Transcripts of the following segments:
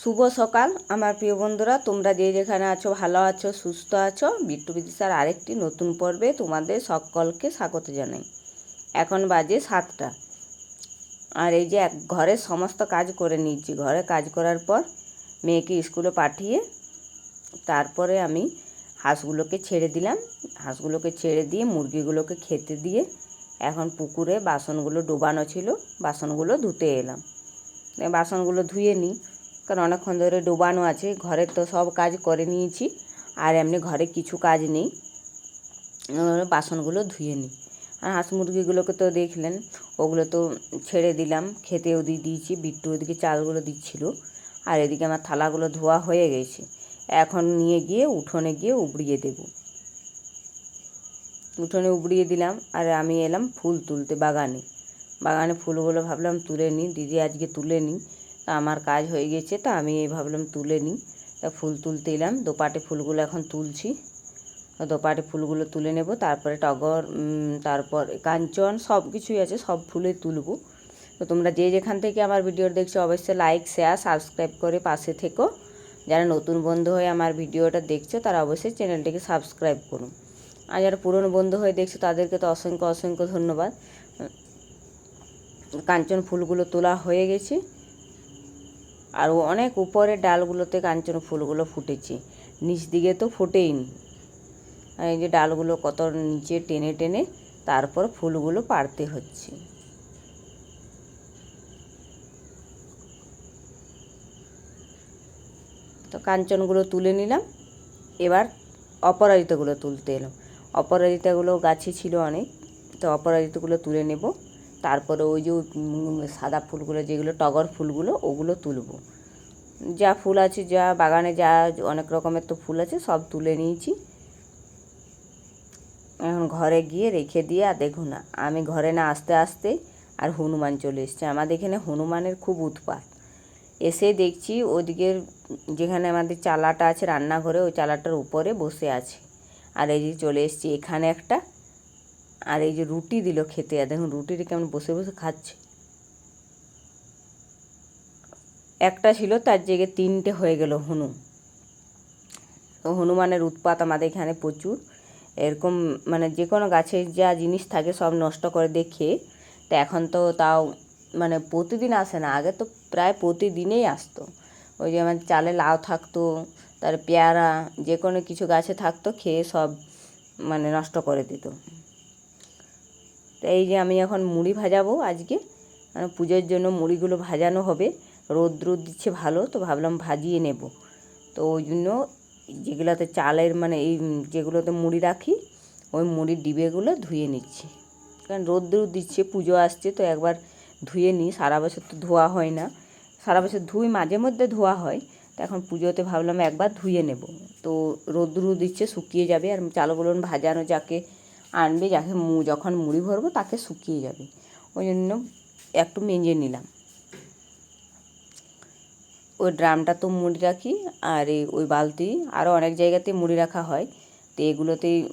শুভ সকাল, আমার প্রিয় বন্ধুরা। তোমরা যে যেখানে আছো, ভালো আছো, সুস্থ আছো, বিট্টু বিদিশার আরেকটি নতুন পর্বে তোমাদের সকলকে স্বাগত জানাই। এখন বাজে সাতটা। আর এই যে এক ঘরের সমস্ত কাজ করে নিচ্ছি ঘরে কাজ করার পর মেয়েকে স্কুলে পাঠিয়ে তারপরে আমি হাঁসগুলোকে ছেড়ে দিলাম। হাঁসগুলোকে ছেড়ে দিয়ে, মুরগিগুলোকে খেতে দিয়ে এখন পুকুরে বাসনগুলো ডোবানো ছিল। বাসনগুলো ধুতে এলাম। বাসনগুলো ধুয়ে নিই। কারণ অনেকক্ষণ ধরে ডোবানো আছে। ঘরের তো সব কাজ করে নিয়েছি। আর এমনি ঘরে কিছু কাজ নেই। বাসনগুলো ধুয়ে নিই। আর হাঁস মুরগিগুলোকে তো দেখলেন, ওগুলো তো ছেড়ে দিলাম। খেতেও দিয়ে দিয়েছি, বিট্টু ওদিকে চালগুলো দিচ্ছিল। আর এদিকে আমার থালাগুলো ধোয়া হয়ে গেছে। এখন নিয়ে গিয়ে উঠোনে গিয়ে উবড়িয়ে দেবো। উঠোনে উবড়িয়ে দিলাম। আর আমি এলাম ফুল তুলতে বাগানে। বাগানে ফুলগুলো ভাবলাম তুলে নিই। দিদি আজকে তুলে নিই। তা আমার কাজ হয়ে গেছে, তা আমি এই ভাবলাম তুলে নিই। তা ফুল তুলতে এলাম, দোপাটে ফুলগুলো এখন তুলছি। দোপাটে ফুলগুলো তুলে নেব, তারপরে টগর তারপর কাঞ্চন সব কিছুই আছে, সব ফুলে তুলবো। তো তোমরা যে যেখান থেকে আমার ভিডিও দেখছ, অবশ্যই লাইক শেয়ার সাবস্ক্রাইব করে পাশে থেকো। যারা নতুন বন্ধু হয়ে আমার ভিডিওটা দেখছ, তারা অবশ্যই চ্যানেলটিকে সাবস্ক্রাইব করুন আর যারা পুরনো বন্ধু হয়ে দেখছ, তাদেরকে তো অসংখ্য অসংখ্য ধন্যবাদ। কাঞ্চন ফুলগুলো তোলা হয়ে গেছে। আর অনেক উপরের ডালগুলোতে কাঞ্চন ফুলগুলো ফুটেছে। নিচ দিকে তো ফোটেইনি আর এই যে ডালগুলো কত নিচে টেনে টেনে তারপর ফুলগুলো পাড়তে হচ্ছে। তো কাঞ্চনগুলো তুলে নিলাম। এবার অপরাজিতাগুলো তুলতে এলাম। অপরাজিতাগুলো গাছে ছিল অনেক, তো অপরাজিতাগুলো তুলে নেব। তারপরে ওই যে সাদা ফুলগুলো যেগুলো, টগর ফুলগুলো, ওগুলো তুলবো। যা ফুল আছে, যা বাগানে যা অনেক রকমের তো ফুল আছে, সব তুলে নিয়েছি। এখন ঘরে গিয়ে রেখে দিয়ে, আর দেখুন না, আমি ঘরে না আসতে আসতে আর হনুমান চলে এসছে। আমাদের এখানে হনুমানের খুব উৎপাত। এসে দেখছি ওদিকের যেখানে আমাদের চালাটা আছে, রান্নাঘরে, ওই চালাটার উপরে বসে আছে। আর এই যে চলে এসছি, এখানে একটা আর এই যে রুটি দিল খেতে, আর দেখুন রুটিটা কেমন বসে বসে খাচ্ছে। একটা ছিল তার জায়গায় তিনটে হয়ে গেল হনু তো হনুমানের উৎপাত আমাদের এখানে প্রচুর। এরকম মানে যে কোনো গাছে যা জিনিস থাকে সব নষ্ট করে দেখে তো এখন তো তাও মানে প্রতিদিন আসে না, আগে তো প্রায় প্রতিদিনেই আসতো। ওই যে আমার চালে লাউ থাকতো, তার পেয়ারা, যে কোনো কিছু গাছে থাকতো, খেয়ে সব মানে নষ্ট করে দিত। তো এই যে আমি এখন মুড়ি ভাজাবো আজকে। পুজোর জন্য মুড়িগুলো ভাজানো হবে। রোদ রোদ দিচ্ছে ভালো, তো ভাবলাম ভাজিয়ে নেব। তো ওই জন্য যেগুলোতে চালের মানে এই যেগুলোতে মুড়ি রাখি, ওই মুড়ির ডিবেগুলো ধুয়ে নিচ্ছি। কারণ রোদ রোদ দিচ্ছে, পুজো আসছে, তো একবার ধুয়ে নিই। সারা বছর তো ধোয়া হয় না। সারা বছর ধুই, মাঝে মধ্যে ধোয়া হয়। তো এখন পুজোতে ভাবলাম একবার ধুয়ে নেব। তো রোদ্রু দিচ্ছে, শুকিয়ে যাবে। আর চালগুলো ভাজানো যাকে আনবে যাকে মু- যখন মুড়ি ভরবো তাকে শুকিয়ে যাবে। ওই জন্য একটু মেজে নিলাম। ওই ড্রামটা তো মুড়ি রাখি, আর এই, ওই বালতি আরও অনেক জায়গাতে মুড়ি রাখা হয়। তো এগুলোতেই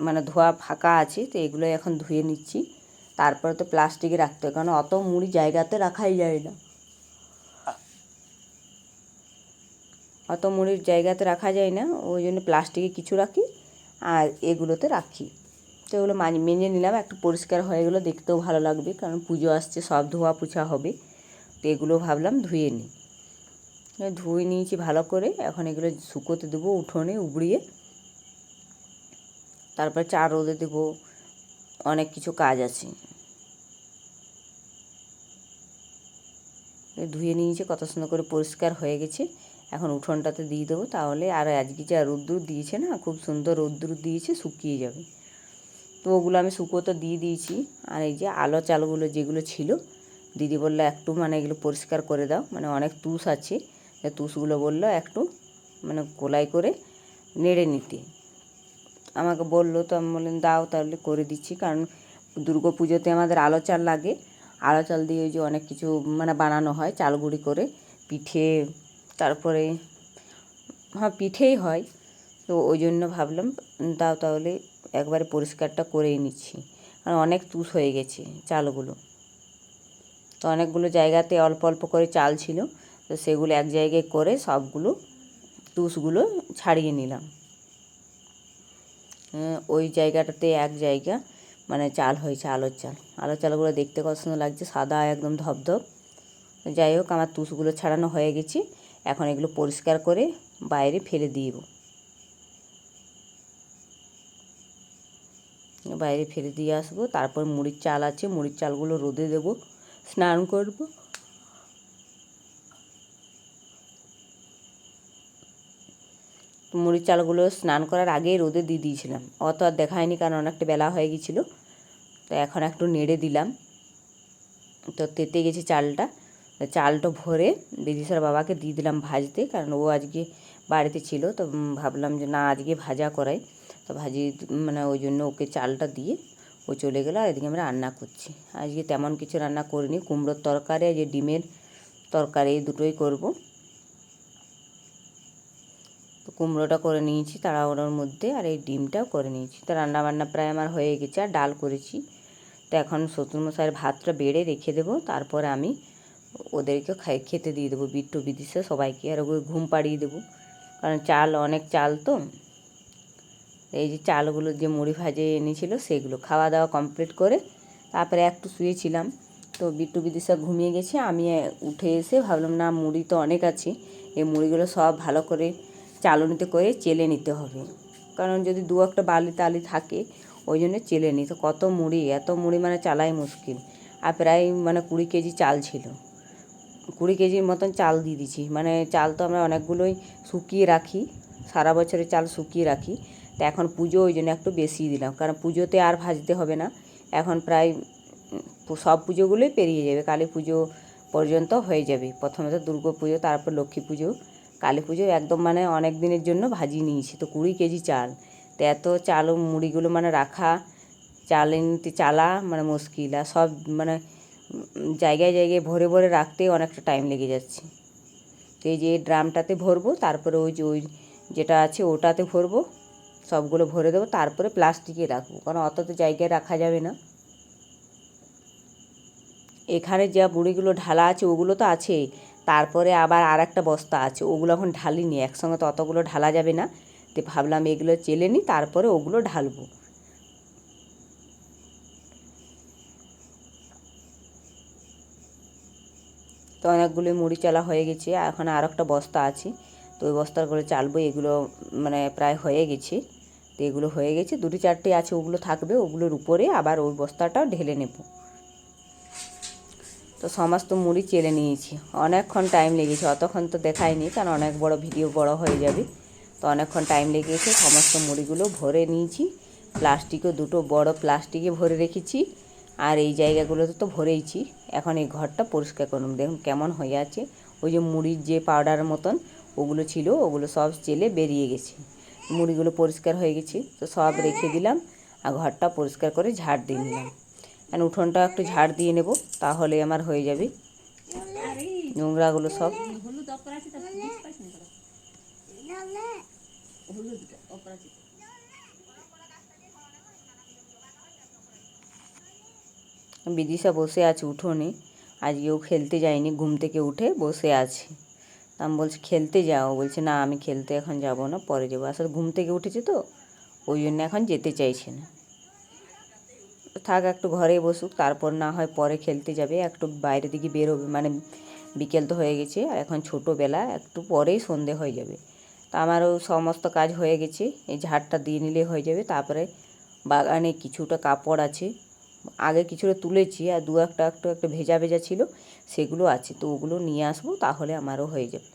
মানে ধোয়া ফাঁকা আছে, তো এগুলো এখন ধুয়ে নিচ্ছি। তারপরে তো প্লাস্টিকে রাখতে হয়, কারণ অত মুড়ি জায়গাতে রাখাই যায় না। অত মুড়ির জায়গাতে রাখা যায় না, ওই জন্য প্লাস্টিকে কিছু রাখি, আর এগুলোতে রাখি। তো এগুলো মেজে নিলাম। একটু পরিষ্কার হয়ে গেলো, দেখতেও ভালো লাগবে, কারণ পুজো আসছে, সব ধোয়া পোছা হবে। তো এগুলো ভাবলাম ধুয়ে নিই। ধুয়ে নিয়েছি ভালো করে। এখন এগুলো শুকোতে দেবো উঠোনে, উবড়িয়ে। তারপর চা রোদে দেবো। অনেক কিছু কাজ আছে। ধুয়ে নিয়েছে, কত সুন্দর করে পরিষ্কার হয়ে গেছে। এখন উঠোনটাতে দিয়ে দেবো, তাহলে আর আজকে যা রোদ্দুর দিয়েছে না, খুব সুন্দর রোদ্দুর দিয়েছে, শুকিয়ে যাবে। তো ওগুলো আমি শুকোতে দিয়ে দিয়েছি। আর এই যে আলো চালগুলো যেগুলো ছিল, দিদি বলল একটু মানে এগুলো পরিষ্কার করে দাও মানে অনেক তুষ আছে। তুষগুলো বলল একটু মানে কোলাই করে নেড়ে নিতে। আমাকে বলল তো আমি বললাম, দাও তাহলে করে দিচ্ছি। কারণ দুর্গা পুজোতে আমাদের আলো চাল লাগে। আলো চাল দিয়ে ওই যে অনেক কিছু মানে বানানো হয় চাল গুঁড়ি করে, পিঠে, তারপরে হ্যাঁ পিঠেই হয়। তো ওই জন্য ভাবলাম, দাও তাহলে একবারে পরিষ্কারটা করেই নিচ্ছি। আর অনেক তুষ হয়ে গেছে চালগুলো। তো অনেকগুলো জায়গাতে অল্প অল্প করে চাল ছিল। তো সেগুলো এক জায়গায় করে সবগুলো তুষগুলো ছাড়িয়ে নিলাম। হ্যাঁ, ওই জায়গাটাতে এক জায়গা মানে চাল হয়েছে আলোর চাল। আলোর চালগুলো দেখতে কত সুন্দর লাগছে সাদা একদম ধপধপ যাই হোক আমার তুষগুলো ছাড়ানো হয়ে গেছে। এখন এগুলো পরিষ্কার করে বাইরে ফেলে দিব। বাইরে ফেলে দিয়ে আসব। তারপর মুড়ির চাল আছে, মুড়ির চালগুলো রোদে দেবো। স্নান করব। মুড়ির চালগুলো স্নান করার আগেই রোদে দিয়ে দিয়েছিলাম। অত আর দেখায়নি কারণ অনেকটা বেলা হয়ে গেছিল তো এখন একটু নেড়ে দিলাম। তো তেতে গেছে চালটা। চালটা ভরে বিদিশার বাবাকে দিয়ে দিলাম ভাজতে, কারণ ও আজকে বাড়িতে ছিল। তো ভাবলাম যে না, আজকে ভাজা করাই। তো ভাজি মানে ওই জন্য ওকে চালটা দিয়ে ও চলে গেলো। আর এদিকে আমরা রান্না করছি। আজকে তেমন কিছু রান্না করিনি। কুমড়োর তরকারি আর যে ডিমের তরকারি, এই দুটোই করব। তো কুমড়োটা করে নিয়েছি তাড়াহুড়োর মধ্যে, আর এই ডিমটাও করে নিয়েছি। তো রান্না বান্না প্রায় আমার হয়ে গেছে, আর ডাল করেছি। তো এখন শ্বশুরমশাইয়ের ভাতটা বেড়ে রেখে দেবো। তারপরে আমি ওদেরকে খাই, খেতে দিয়ে দেবো। বিট্টু বিদিশা সবাইকে, আর ওগুলো ঘুম পাড়িয়ে দেবো। কারণ চাল, অনেক চাল তো। এই যে চালগুলো যে মুড়ি ভাজে এনেছিল সেগুলো খাওয়া দাওয়া কমপ্লিট করে তারপরে একটু শুয়েছিলাম। তো বিট্টু বিদিশা ঘুমিয়ে গেছে, আমি উঠে এসে ভাবলাম, না, মুড়ি তো অনেক আছে, এই মুড়িগুলো সব ভালো করে চালনিতে করে চেলে নিতে হবে। কারণ যদি দু একটা বালি তালি থাকে, ওই জন্য চেলে নিই তো কত মুড়ি, এত মুড়ি মানে চালাই মুশকিল। আর প্রায় মানে কুড়ি কেজি চাল ছিল। কুড়ি কেজির মতন চাল দিয়ে দিছি মানে চাল তো আমরা অনেকগুলোই শুকিয়ে রাখি, সারা বছরের চাল শুকিয়ে রাখি। তো এখন পুজো ওই জন্য একটু বেশি দিলাম। কারণ পুজোতে আর ভাজতে হবে না। এখন প্রায় সব পুজোগুলোই পেরিয়ে যাবে। কালী পুজো পর্যন্ত হয়ে যাবে। প্রথমে তো দুর্গা পুজো, তারপর লক্ষ্মী পুজো। কালী পুজো একদম মানে অনেক দিনের জন্য ভাজিয়ে নিয়েছি। তো কুড়ি কেজি চাল। তো এত চাল মুড়িগুলো মানে রাখা চাল নিতে চালা মানে মুশকিল। আর সব মানে জায়গায় জায়গায় ভরে ভরে রাখতে অনেকটা টাইম লেগে যাচ্ছে। তো এই যে ড্রামটাতে ভরবো, তারপরে ওই যে ওই যেটা আছে ওটাতে ভরবো। সবগুলো ভরে দেবো, তারপরে প্লাস্টিকে রাখব, কারণ অত তো জায়গায় রাখা যাবে না। এখানে যা বুড়িগুলো ঢালা আছে, ওগুলো তো আছে তারপরে আবার আর একটা বস্তা আছে, ওগুলো এখন ঢালিনি, একসঙ্গে তো অতগুলো ঢালা যাবে না। তো ভাবলাম এগুলো চেলে নিই তারপরে ওগুলো ঢালবো। তো অনেকগুলো মুড়ি চালা হয়ে গেছে এখন আর একটা বস্তা আছে, তো ওই বস্তার করে চালবো, এগুলো মানে প্রায় হয়ে গেছে। তো এগুলো হয়ে গেছে। দুটি চারটে আছে, ওগুলো থাকবে, ওগুলোর উপরে আবার ওই বস্তাটাও ঢেলে নেব। তো সমস্ত মুড়ি চেলে নিয়েছি। অনেকক্ষণ টাইম লেগেছে, অতক্ষণ তো দেখায়নি কারণ অনেক বড় ভিডিও বড় হয়ে যাবে। তো অনেকক্ষণ টাইম লেগেছে, সমস্ত মুড়িগুলো ভরে নিয়েছি। প্লাস্টিকও দুটো বড় প্লাস্টিকে ভরে রেখেছি। আর এই জায়গাগুলোতে তো ভরেইছি। এখন এই ঘরটা পরিষ্কার করুন, দেখুন কেমন হয়ে আছে। ওই যে মুড়ির যে পাউডার মতন, ওগুলো ছিল, ওগুলো সব চেলে বেরিয়ে গেছে। মুড়িগুলো পরিষ্কার হয়ে গেছে, তো সব রেখে দিলাম আর ঘরটা পরিষ্কার করে ঝাড় দিয়ে নিলাম। আর উঠোনটা একটু ঝাড় দিয়ে নেব, তাহলে আমার হয়ে যাবে। নোংরাগুলো সব। বিদিশা বসে আছে উঠোনে, আজকেও খেলতে যায়নি, ঘুম থেকে উঠে বসে আছে। আমি বলছি, খেলতে যাও। বলছে, না, আমি খেলতে এখন যাব না, পরে যাব। আসলে ঘুম থেকে উঠেছে তো, ওই জন্য এখন যেতে চাইছে না। থাক, একটু ঘরে বসুক, তারপর না হয় পরে খেলতে যাবে। একটু বাইরে দিকে বেরোবে মানে বিকেল তো হয়ে গেছে, আর এখন ছোটোবেলা, একটু পরেই সন্ধে হয়ে যাবে। তা আমারও সমস্ত কাজ হয়ে গেছে, এই ঝাড়টা দিয়ে নিলে হয়ে যাবে। তারপরে বাগানে কিছুটা কাপড় আছে আগে কিছুটা তুলেছি আর দু একটা একটু একটা ভেজা ভেজা ছিল, সেগুলো আছে, তো ওগুলো নিয়ে আসব, তাহলে আমারও হয়ে যাবে।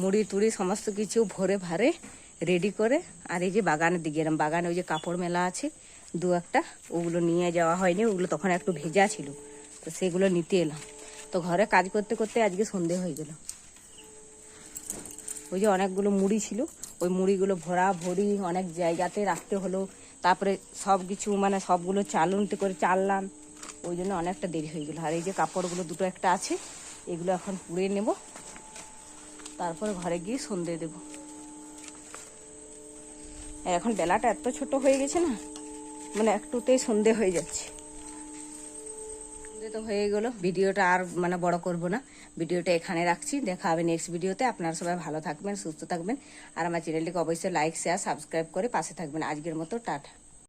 মুড়ি টুড়ি সমস্ত কিছু ভরে ভারে রেডি করে, আর এই যে বাগানের দিকে এরম বাগানে ওই যে কাপড় মেলা আছে, দু একটা, ওগুলো নিয়ে যাওয়া হয়নি, ওগুলো তখন একটু ভেজা ছিল, তো সেগুলো নিতে এলাম। তো ঘরে কাজ করতে করতে আজকে সন্ধে হয়ে গেল। ওই যে অনেকগুলো মুড়ি ছিল, ওই মুড়িগুলো ভরা ভরি অনেক জায়গাতে রাখতে হলো। তারপরে সব কিছু মানে সবগুলো চালনতে করে চাললাম, ওই জন্য অনেকটা দেরি হয়ে গেলো। আর এই যে কাপড়গুলো দুটো একটা আছে, এগুলো এখন পুড়ে নেব। তারপরে ঘরে গিয়ে সন্ধে দেব। এখন বেলাটা এত ছোট হয়ে গেছে না মানে একটুতেই সন্ধে হয়ে যাচ্ছে। তো হয়ে গেল। ভিডিওটা আর মানে বড় করব না। ভিডিওটা এখানে রাখছি। দেখা হবে নেক্সট ভিডিওতে। আপনারা সবাই ভালো থাকবেন, সুস্থ থাকবেন। আর আমার চ্যানেলটিকে অবশ্যই লাইক শেয়ার সাবস্ক্রাইব করে পাশে থাকবেন। আজকের মতো, টাটা।